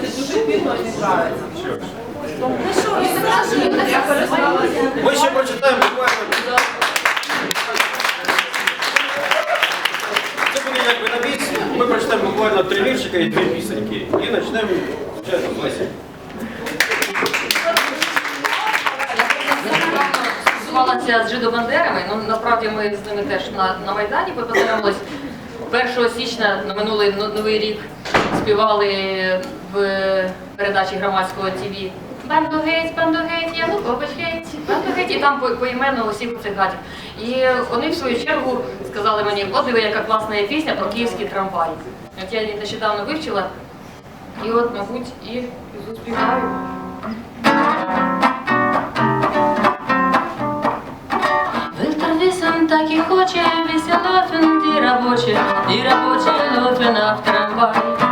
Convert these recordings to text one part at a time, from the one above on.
Дуже пізно не нравиться. Я пересталася. Ми ще прочитаємо буквально. Це буде якби на біс. Ми прочитаємо буквально три віршика і дві пісеньки. І почнемо звичайно, з Лесі. Спілкувалася з жидобандерами, ну насправді ми з ними теж на, на Майдані познайомились. 1 січня на минулий новий рік співали в передачі громадського ТВ Банду геть, банду геть, Янукович геть, банду геть, і там по- поіменно усіх цих гадів. І вони в свою чергу сказали мені, от диви, яка класна є пісня про київський трамвай. От я її нещодавно вивчила, і от, мабуть, і. Вертолісом так і хоче, веселотвен, ті робочі, ті робочі лотвена в трамвай.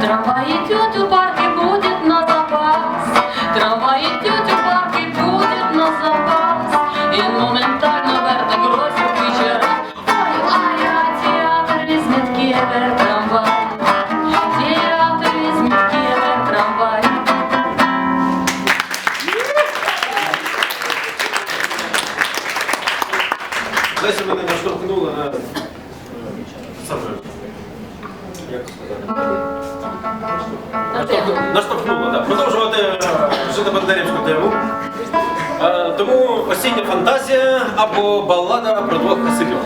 Трамвай идет у парк будет на запас. Трамвай идет у парк будет на запас. И моментально верта грозер вечера. Ой, а я театр из Миткиевер трамвай. Театр из Миткиевер трамвай. Леся мене наштовхнула на саме. Як сказати? На тему. Наштовхнула, так. Продовжувати е, жидобандерівську тему. Е, Тому осіння фантазія або балада про двох хасидів.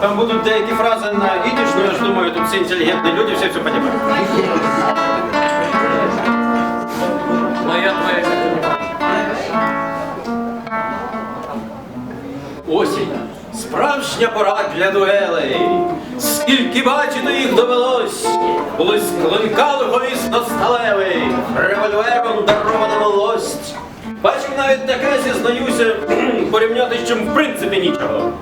Там будуть деякі фрази на ідиш, ну я ж думаю, тут всі інтелігентні люди, всі все розуміють. Моя твоя Справжня пора для дуелей. Скільки бачити їх довелось, були клинка лиховісно сталевий, револьвером дарована милость. Бачив навіть таке, зізнаюся, порівняти з чим в принципі нічого.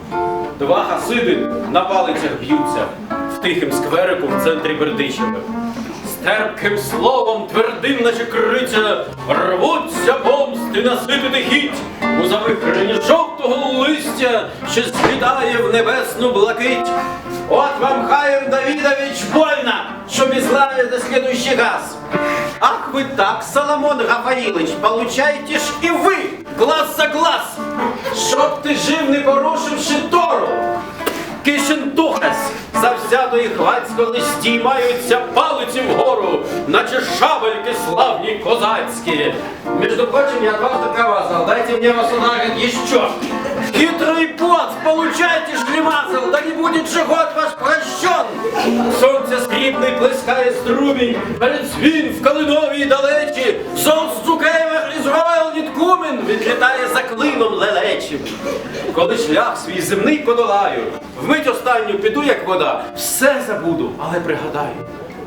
Два хасиди на палицях б'ються в тихім скверику в центрі Бердичева. Терпким словом, твердим, наче криця, небесну блакить. От вам Хаєм Давидович больно, що безлаете следующий газ. Ах вы так, Соломон Гафаилович, получаете ж и вы глаз за глаз, щоб ти жив, не порушивши і хвацько листі маються палиці вгору, наче шабельки славні козацькі. Между прочим, я дважды провазал, дайте мне вас ударить еще. Хитрый бот, получайте шлемазл, да не будет же год ваш прощен. Сонце скріпний плескає струмінь, перед дзвін в Калиновій далечі, сон відлітає за клином лелечим. Коли шлях свій земний подолаю, вмить останню піду, як вода, все забуду, але пригадаю,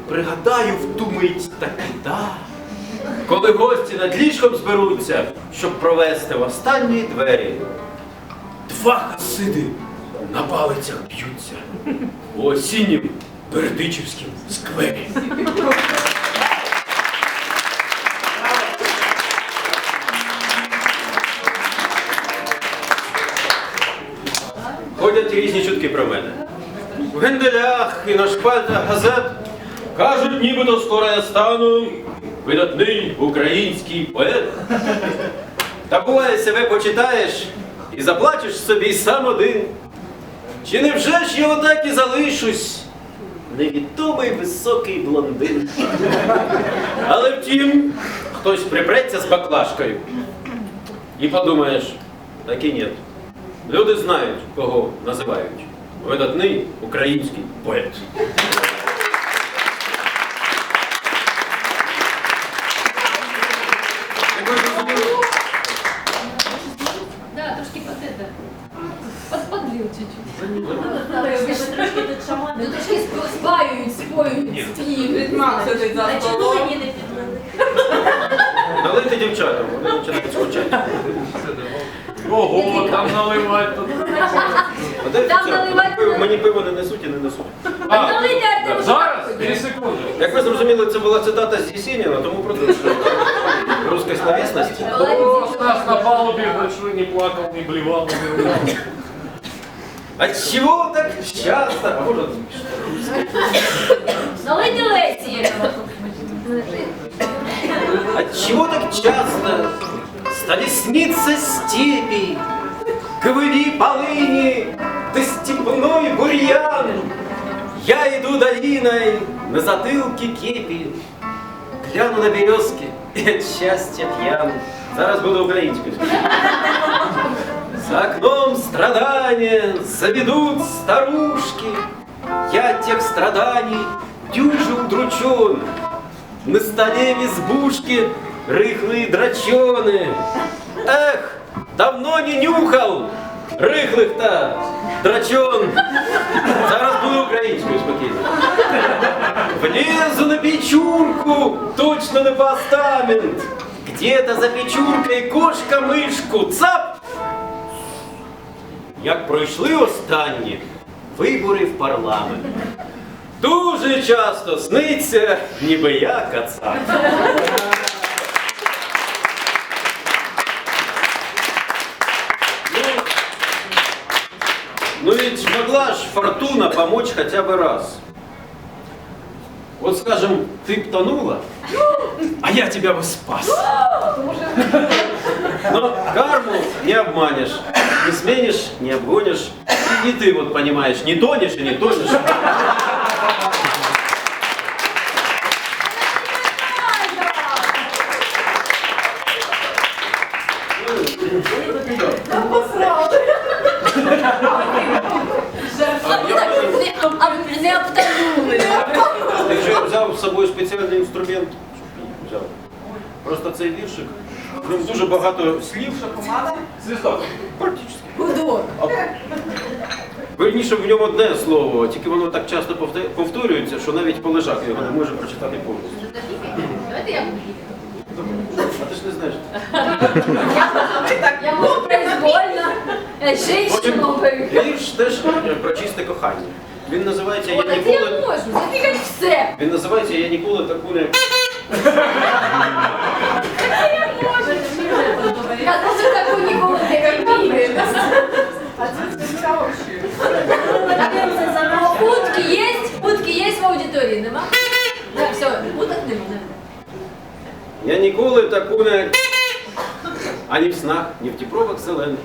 пригадаю в ту мить таки да. Коли гості над ліжком зберуться, щоб провести в останні двері, два хасиди на палицях б'ються у осіннім Бердичівськім сквері. Ходять різні чутки про мене. В генделях і на шпальтах газет кажуть, нібито скоро я стану видатний український поет. Та буває себе почитаєш і заплачеш собі сам один. Чи не вже ж я отак і залишусь? Невідомий високий блондин. Але втім, хтось припреться з баклажкою. І подумаєш, так і ні. Люди знають, кого називають. Видатний український поет. Да, трошки чуть-чуть. Ну трошки спаюють, споюють сидить за столом. Налийте дівчатам, вони починають скучати. Ого, там наливать тут. Там не- Мені пиво не несуть і не несуть. А, Налийте Артему зараз, Шапку. дві секунди. Як ви зрозуміли, це була цитата з Єсеніна, тому продовжую. Русської словесності. О, с нас на палубе большой не плакал, не блевал, не рыдал. От чего так часто? А может, Налийте Лесі. от чего так часто стали сниться степи, Ковыли полыни, да степной бурьян? Я иду долиной, на затылке кепи, Гляну на березки и от счастья пьян. Зараз буду українською. За окном страдания заведут старушки. Я от тех страданий дюже удручен. На столе в избушке рыхлые драчоны. Эх, давно не нюхал рыхлых-то драчон. Зараз буду українською спокійно. Влезу на печурку, точно на постамент. Где-то за печуркой кошка-мишку, цап! Як пройшли останні вибори в парламент. Дуже часто сниться, ніби я кацап. Фортуна помочь хотя бы раз. Вот скажем, ты б тонула, а я тебя бы спас. Но карму не обманешь, не сменишь, не обгонишь. И ты вот понимаешь, не тонешь и не тонешь. В ньому дуже багато слів, Помада? Свисток. практично. Гудок. Вірніше в ньому одне слово, тільки воно так часто повторюється, що навіть полежак його не може прочитати повністю. Давайте я буду. А ти ж не знаєш. Я можу произвольно. Е, Женщину. Вірш теж е, про чисте кохання. Він називається Я ніколи. можу. Запікать все. Він називається Я ніколи таку не. А. Утки є? Утки є в аудиторії, нема? Так, все, уток нема. Я ніколи таку не. Ані в снах, ні в дібровах зелених,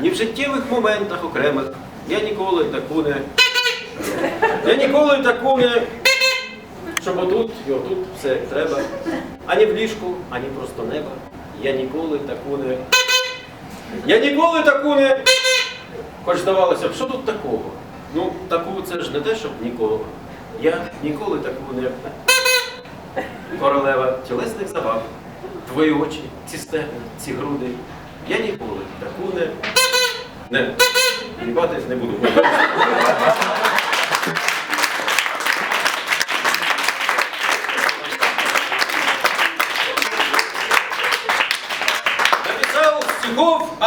ні в життєвих моментах окремих. Я ніколи таку не. Я ніколи таку не. Щоб отут і отут все треба. Ані в ліжку, ані просто неба. Я ніколи таку не. Я ніколи таку не. Хоч здавалося б, що тут такого? Ну, таку це ж не те, щоб ніколи. Я ніколи таку не. Королева тілесних забав, твої очі, ці стегна, ці груди. Я ніколи таку не. Не. Їбати не буду.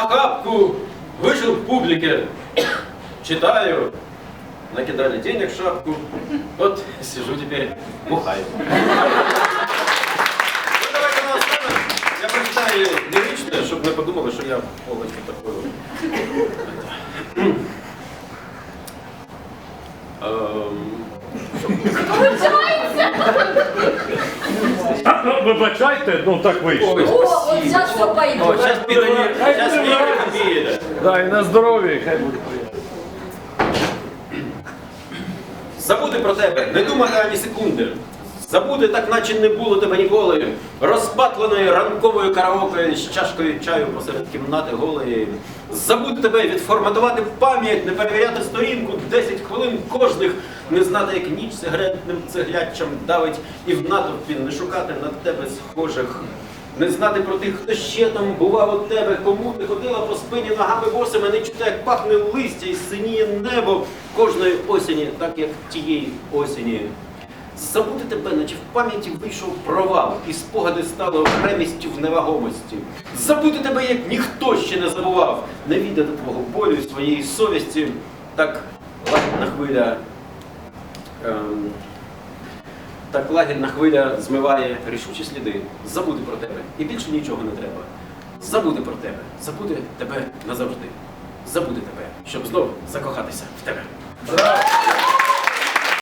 Охапку, вышел в публике. Читаю, накидали денег в шапку. Вот сижу теперь, бухаю. Ну, давайте наостанок. Я прочитаю ліричне, щоб не подумали, що я повністю такою. Ем, Ну, Вибачайте, ну так вийшло. О, от зараз все О, пойде. зараз піде Да, і на здоров'я, хай буде приємно. Забути про тебе, не думати ані секунди. Забути, так наче не було тебе ніколи. Розпатленої ранковою караоке з чашкою чаю посеред кімнати голої. Забути тебе, відформатувати пам'ять, не перевіряти сторінку 10 хвилин кожних, не знати, як ніч сигаретним цегляччям давить, і в натовпі не шукати на тебе схожих. Не знати про тих, хто ще там бував у тебе, кому ти ходила по спині ногами босими, не чути, як пахне листя і синіє небо кожної осені, так як тієї осені. Забути тебе, наче в пам'яті вийшов провал, і спогади стали окремістю в невагомості. Забути тебе, як ніхто ще не забував, не віддати твого болю своєї совісті, так лагідна хвиля. Ем, так лагідна хвиля змиває рішучі сліди. Забути про тебе. І більше нічого не треба. Забути про тебе. Забути тебе назавжди. Забути тебе, щоб знов закохатися в тебе.